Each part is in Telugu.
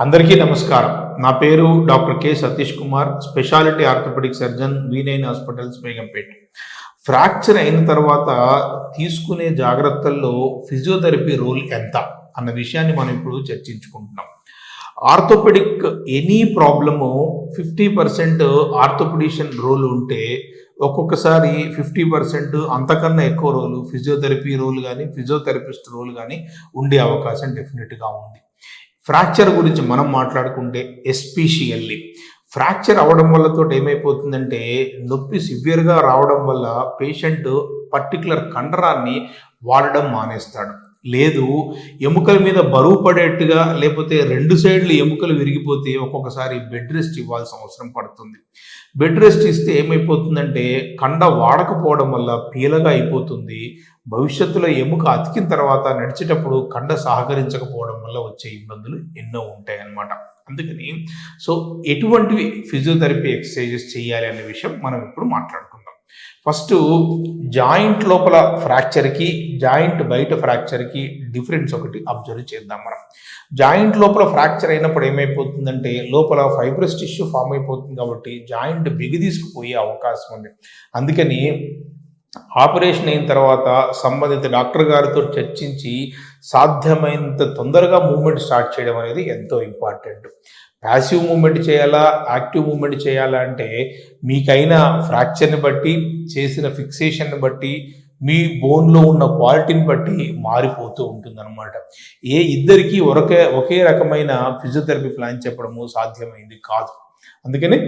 అందరికీ నమస్కారం. నా పేరు doctor K Satish Kumar speciality orthopedic surgeon V9 hospitals Begumpet fracture అయిన తర్వాత తీసుకునే జాగ్రత్తల్లో ఫిజియోథెరపీ రోల్ ఎంత అన్న విషయాన్ని మనం ఇప్పుడు చర్చించుకుంటున్నాం. Orthopedic any problem fifty percent orthopedician role ఉంటే ఒక్కొక్కసారి ఫిఫ్టీ పర్సెంట్ అంతకన్నా ఎక్కువ రోలు ఫిజియోథెరపీ రోల్ కానీ ఫిజియోథెరపిస్ట్ రోల్ కానీ ఉండే అవకాశం డెఫినెట్గా ఉంది. ఫ్రాక్చర్ గురించి మనం మాట్లాడుకుంటే ఎస్పీషియల్లీ ఫ్రాక్చర్ అవడం వల్ల తోటి ఏమైపోతుందంటే నొప్పి సివియర్గా రావడం వల్ల పేషెంట్ పర్టికులర్ కండరాన్ని వాడడం మానేస్తాడు. లేదు ఎముకల మీద బరువు పడేట్టుగా లేకపోతే రెండు సైడ్లు ఎముకలు విరిగిపోతే ఒక్కొక్కసారి బెడ్ రెస్ట్ ఇవ్వాల్సిన అవసరం పడుతుంది. బెడ్ రెస్ట్ ఇస్తే ఏమైపోతుందంటే కండ వాడకపోవడం వల్ల పీలగా అయిపోతుంది. భవిష్యత్తులో ఎముక అతికిన తర్వాత నడిచేటప్పుడు కండ సహకరించకపోవడం వల్ల వచ్చే ఇబ్బందులు ఎన్నో ఉంటాయి అన్నమాట అందుకని సో ఎటువంటివి ఫిజియోథెరపీ ఎక్సర్సైజెస్ చేయాలి అనే విషయం మనం ఇప్పుడు మాట్లాడుకుందాం. ఫస్ట్ జాయింట్ లోపల ఫ్రాక్చర్కి జాయింట్ బయట ఫ్రాక్చర్కి డిఫరెన్స్ ఒకటి అబ్జర్వ్ చేద్దాం మనం. జాయింట్ లోపల ఫ్రాక్చర్ అయినప్పుడు ఏమైపోతుందంటే లోపల ఫైబ్రస్ టిష్యూ ఫామ్ అయిపోతుంది కాబట్టి జాయింట్ బిగి తీసుకుపోయే అవకాశం ఉంది. అందుకని ఆపరేషన్ అయిన తర్వాత సంబంధిత డాక్టర్ గారితో చర్చించి సాధ్యమైనంత తొందరగా మూమెంట్ స్టార్ట్ చేయడం అనేది ఎంతో ఇంపార్టెంట్. ప్యాసివ్ మూమెంట్ చేయాలా? యాక్టివ్ మూమెంట్ చేయాలా అంటే మీకైనా ఫ్రాక్చర్ని బట్టి చేసిన ఫిక్సేషన్ని బట్టి మీ బోన్లో ఉన్న క్వాలిటీని బట్టి మారిపోతూ ఉంటుందన్నమాట. ఏ ఇద్దరికీ ఒకే ఒకే రకమైన ఫిజియోథెరపీ ప్లాన్ చెప్పడము సాధ్యమైంది కాదు. అందుకని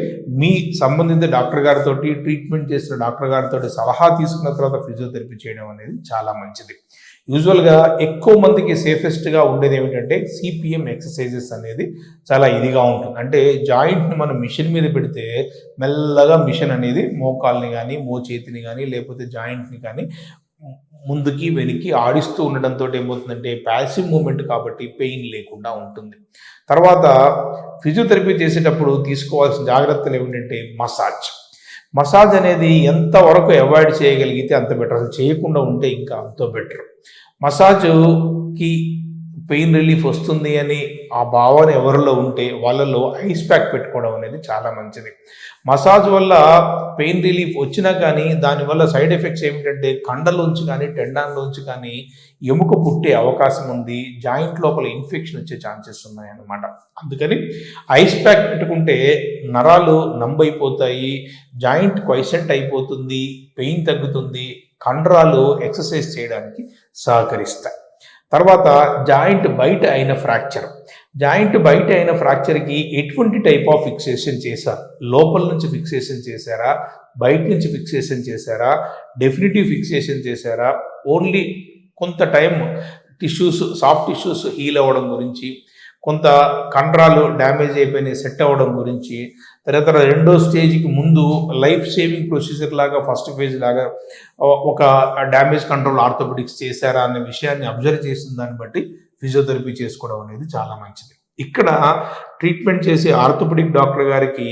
మీ సంబంధిత డాక్టర్ గారితో ట్రీట్మెంట్ చేసిన డాక్టర్ గారితో సలహా తీసుకున్న తర్వాత ఫిజియోథెరపీ చేయడం అనేది చాలా మంచిది. యూజువల్గా ఎక్కువ మందికి సేఫెస్ట్గా ఉండేది ఏమిటంటే సిపిఎం ఎక్సర్సైజెస్ అనేది చాలా ఇదిగా ఉంటుంది. అంటే జాయింట్ని మనం మిషన్ మీద పెడితే మెల్లగా మిషన్ అనేది మోకాల్ని కానీ మో చేతిని కానీ లేకపోతే జాయింట్ని కానీ ముందుకి వెనక్కి ఆడిస్తూ ఉండడంతో ఏమవుతుందంటే ప్యాసివ్ మూమెంట్ కాబట్టి పెయిన్ లేకుండా ఉంటుంది. తర్వాత ఫిజియోథెరపీ చేసేటప్పుడు తీసుకోవాల్సిన జాగ్రత్తలు ఏమిటంటే మసాజ్ మసాజ్ అనేది ఎంతవరకు అవాయిడ్ చేయగలిగితే అంత బెటర్ అసలు చేయకుండా ఉంటే ఇంకా అంత బెటర్ మసాజ్కి పెయిన్ రిలీఫ్ వస్తుంది అని ఆ భావన ఎవరిలో ఉంటే వాళ్ళలో ఐస్ ప్యాక్ పెట్టుకోవడం అనేది చాలా మంచిది. మసాజ్ వల్ల పెయిన్ రిలీఫ్ వచ్చినా కానీ దానివల్ల సైడ్ ఎఫెక్ట్స్ ఏమిటంటే కండలోంచి కానీ టెండాన్లోంచి కానీ ఎముక పుట్టే అవకాశం ఉంది. జాయింట్ లోపల ఇన్ఫెక్షన్ వచ్చే ఛాన్సెస్ ఉన్నాయన్నమాట అందుకని ఐస్ ప్యాక్ పెట్టుకుంటే నరాలు నంబైపోతాయి జాయింట్ క్వైసెంట్ అయిపోతుంది పెయిన్ తగ్గుతుంది కండరాలు ఎక్సర్సైజ్ చేయడానికి సహకరిస్తాయి. తర్వాత జాయింట్ బయట అయిన ఫ్రాక్చర్. జాయింట్ బయట అయిన ఫ్రాక్చర్కి ఎటువంటి టైప్ ఆఫ్ ఫిక్సేషన్ చేశారు? లోపల నుంచి ఫిక్సేషన్ చేశారా? బయట నుంచి ఫిక్సేషన్ చేశారా? డెఫినిటివ్ ఫిక్సేషన్ చేశారా? ఓన్లీ కొంత time tissues soft tissues heal అవ్వడం గురించి కొంత కండరాలు డ్యామేజ్ అయిపోయినాయి సెట్ అవ్వడం గురించి. తర్వాత రెండో స్టేజ్కి ముందు లైఫ్ సేవింగ్ ప్రొసీజర్ లాగా ఫస్ట్ ఫేజ్ లాగా ఒక డ్యామేజ్ కంట్రోల్ ఆర్థోపెడిక్స్ చేశారా అనే విషయాన్ని అబ్జర్వ్ చేసిన దాన్ని బట్టి ఫిజియోథెరపీ చేసుకోవడం అనేది చాలా మంచిది. ఇక్కడ ట్రీట్మెంట్ చేసే ఆర్థోపెడిక్ డాక్టర్ గారికి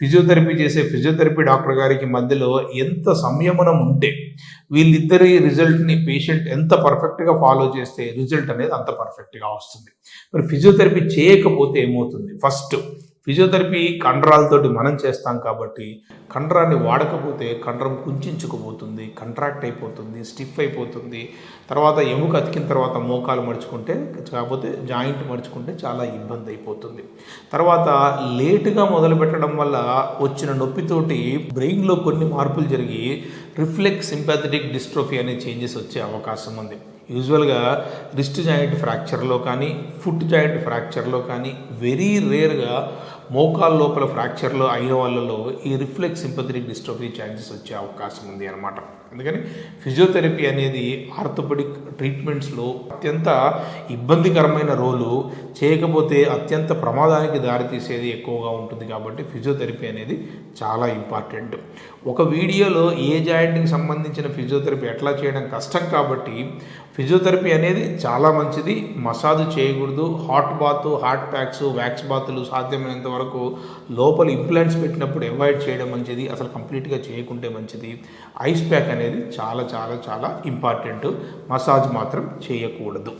ఫిజియోథెరపీ చేసే ఫిజియోథెరపీ డాక్టర్ గారికి మధ్యలో ఎంత సంయమనం ఉంటే వీళ్ళిద్దరి రిజల్ట్ని పేషెంట్ ఎంత పర్ఫెక్ట్గా ఫాలో చేస్తే రిజల్ట్ అనేది అంత పర్ఫెక్ట్గా వస్తుంది. మరి ఫిజియోథెరపీ చేయకపోతే ఏమవుతుంది? ఫస్ట్ ఫిజియోథెరపీ కండరాలతోటి మనం చేస్తాం కాబట్టి కండరాన్ని వాడకపోతే కండరం కుంచుకుపోతుంది కంట్రాక్ట్ అయిపోతుంది స్టిఫ్ అయిపోతుంది. తర్వాత ఎముక అతికిన తర్వాత మోకాలు మడుచుకుంటే కాకపోతే జాయింట్ మడుచుకుంటే చాలా ఇబ్బంది అయిపోతుంది. తర్వాత లేటుగా మొదలు పెట్టడం వల్ల వచ్చిన నొప్పితోటి బ్రెయిన్లో కొన్ని మార్పులు జరిగి రిఫ్లెక్స్ సింపాథెటిక్ డిస్ట్రోఫీ అనే చేంజెస్ వచ్చే అవకాశం ఉంది. యూజువల్గా రిస్ట్ జాయింట్ ఫ్రాక్చర్లో కానీ ఫుట్ జాయింట్ ఫ్రాక్చర్లో కానీ వెరీ రేర్గా మోకాల్ లోపల ఫ్రాక్చర్లో అయిన వాళ్ళలో ఈ రిఫ్లెక్స్ సింపథెటిక్ డిస్ట్రోఫీ ఛాన్సెస్ వచ్చే అవకాశం ఉంది అనమాట అందుకని ఫిజియోథెరపీ అనేది ఆర్థోపెడిక్ ట్రీట్మెంట్స్లో అత్యంత ఇబ్బందికరమైన రోలు చేయకపోతే అత్యంత ప్రమాదానికి దారితీసేది ఎక్కువగా ఉంటుంది కాబట్టి ఫిజియోథెరపీ అనేది చాలా ఇంపార్టెంట్. ఒక వీడియోలో ఏ జాయింట్కి సంబంధించిన ఫిజియోథెరపీ ఎట్లా చేయడం కష్టం కాబట్టి ఫిజియోథెరపీ అనేది చాలా మంచిది. మసాజ్ చేయకూడదు. Hot bath hot packs wax బాతులు సాధ్యమైనంత వరకు లోపల ఇంప్లాంట్స్ పెట్టినప్పుడు అవాయిడ్ చేయడం మంచిది. అసలు కంప్లీట్గా చేయకుంటే మంచిది. ఐస్ ప్యాక్ అనేది చాలా చాలా చాలా ఇంపార్టెంట్. మసాజ్ మాత్రం చేయకూడదు